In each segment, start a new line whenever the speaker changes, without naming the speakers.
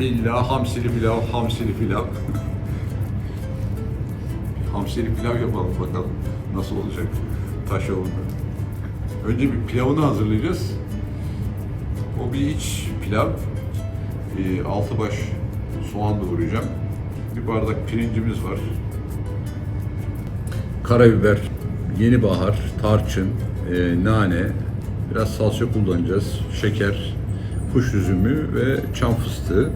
İlla hamsili pilav, hamsili pilav. hamsili pilav yapalım bakalım nasıl olacak Taşoğlu'nda. Önce bir pilavını hazırlayacağız. O bir iç pilav. E, altı baş soğan doğrayacağım. Bir bardak pirincimiz var. Karabiber, yeni bahar, tarçın, e, nane, biraz salça kullanacağız. Şeker, kuş üzümü ve çam fıstığı.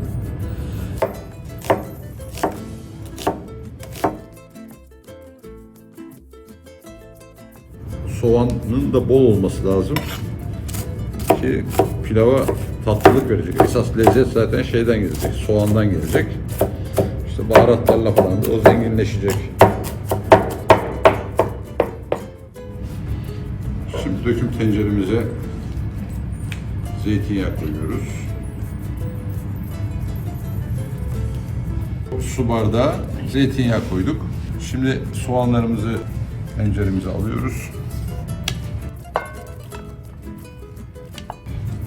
Soğanın da bol olması lazım ki pilava tatlılık verecek. Esas lezzet zaten şeyden gelecek, soğandan gelecek. İşte baharatlarla falan da o zenginleşecek. Şimdi döküm tenceremize zeytinyağı koyuyoruz. Su bardağı zeytinyağı koyduk. Şimdi soğanlarımızı tenceremize alıyoruz.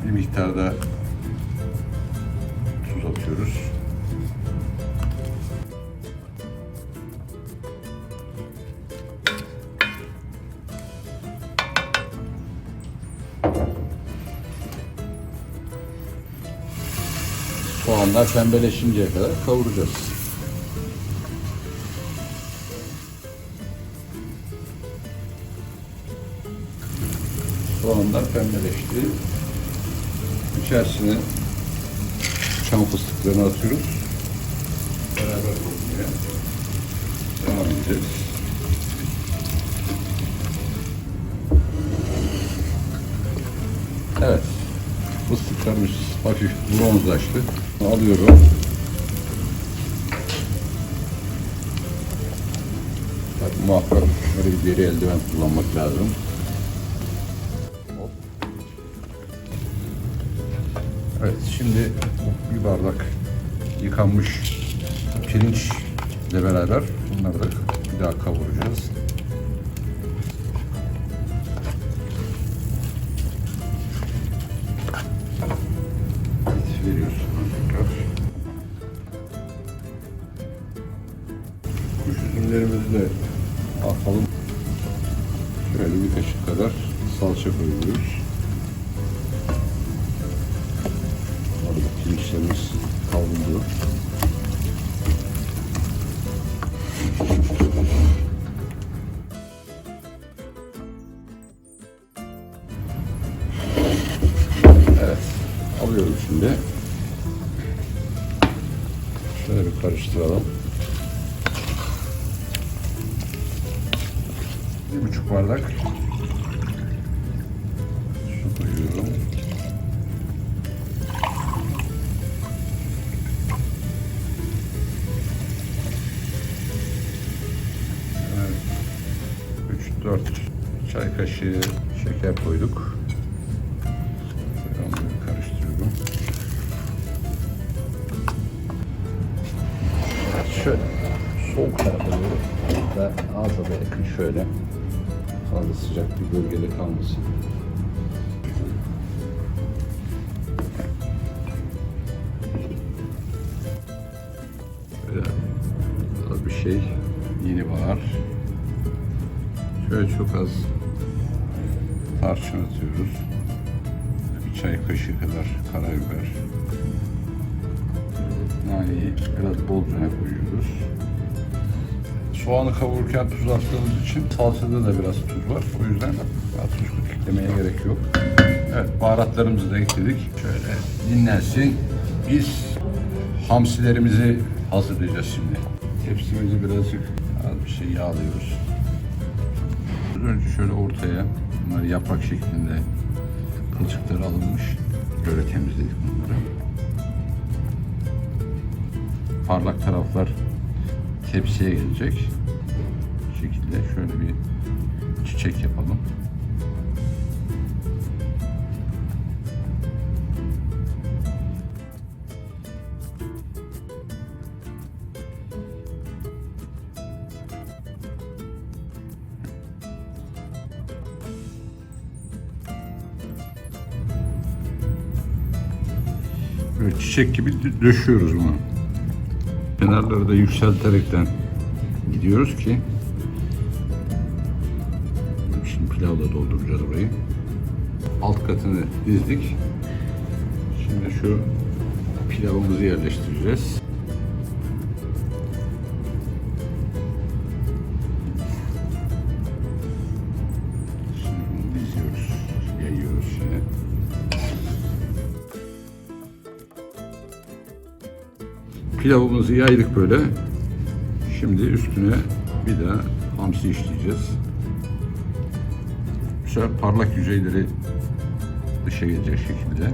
Bir miktarda tuz atıyoruz. Soğanlar pembeleşinceye kadar kavuracağız. Soğanlar pembeleşti. İçerisine çam fıstıklarını atıyoruz. Beraber kavurmaya devam edeceğiz. Evet. Fıstıklarımız hafif bronzlaştı. Alıyorum. Tabii muhakkak böyle bir deri eldiven kullanmak lazım. Evet şimdi bir bardak yıkanmış pirinçle beraber bunları da bir daha kavuracağız. De atalım. Şöyle bir kaşık kadar salça koyuyoruz. Orada pirinçlerimiz kavruldu. Evet, alıyorum şimdi. Şöyle bir karıştıralım. Bir buçuk bardak su koyuyorum. Evet. 3-4 çay kaşığı şeker koyduk. Karıştırıyorum. Şöyle soğuk tarafa doğru da ağza da yakın şöyle fazla sıcak bir bölgede kalmasın. Böyle bir şey yeni bahar. Şöyle çok az tarçın atıyoruz. Bir çay kaşığı kadar karabiber. Naneyi biraz bolcana koyuyoruz. Soğanı kavururken tuz attığımız için salçada da biraz tuz var. O yüzden tuz eklemeye gerek yok. Evet baharatlarımızı da ekledik. Şöyle dinlensin. Biz hamsilerimizi hazırlayacağız şimdi. Tepsimizi birazcık az bir şey yağlıyoruz. Önce şöyle ortaya bunlar yaprak şeklinde kılçıkları alınmış. Böyle temizledik bunları. Parlak taraflar tepsiye gelecek. Bu şekilde şöyle bir çiçek yapalım. Böyle çiçek gibi döşüyoruz bunu. Kenarları da yükselterekten gidiyoruz ki Şimdi pilavla dolduracağız burayı. Alt katını dizdik. Şimdi şu pilavımızı yerleştireceğiz. Pilavımızı yaydık böyle. Şimdi üstüne bir daha hamsi işleyeceğiz. Sefer parlak yüzeyleri dışa gelecek şekilde.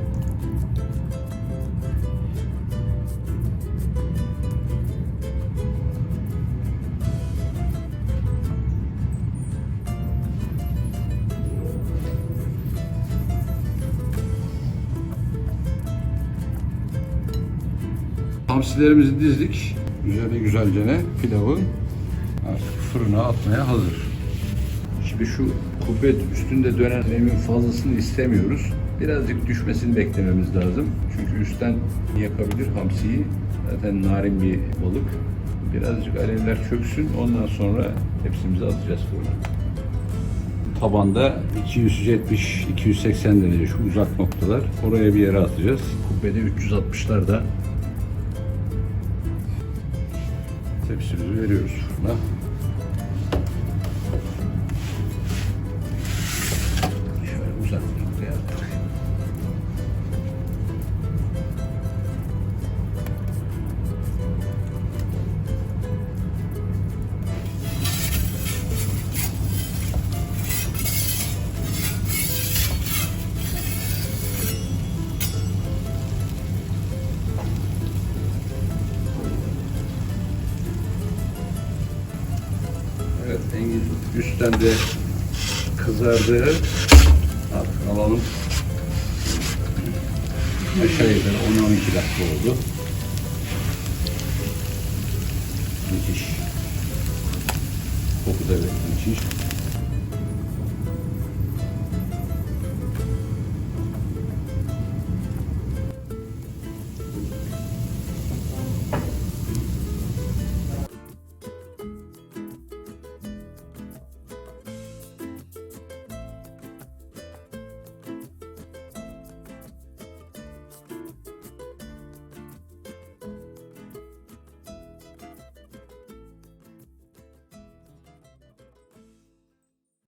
Hamsilerimizi dizdik. Üzerine güzelce ne? Pilavı artık fırına atmaya hazır. Şimdi şu kubbe üstünde dönen nemin fazlasını istemiyoruz. Birazcık düşmesini beklememiz lazım. Çünkü üstten yakabilir hamsiyi. Zaten narin bir balık. Birazcık alevler çöksün. Ondan sonra hepsimizi atacağız fırına. Tabanda 270-280 derece şu uzak noktalar. Oraya bir yere atacağız. Kubbede 360'larda tepsimizi veriyoruz fırına. Üstten de kızardı. Artık alalım. Aşağı yukarı 10-12 dakika oldu. Müthiş. Koku da müthiş.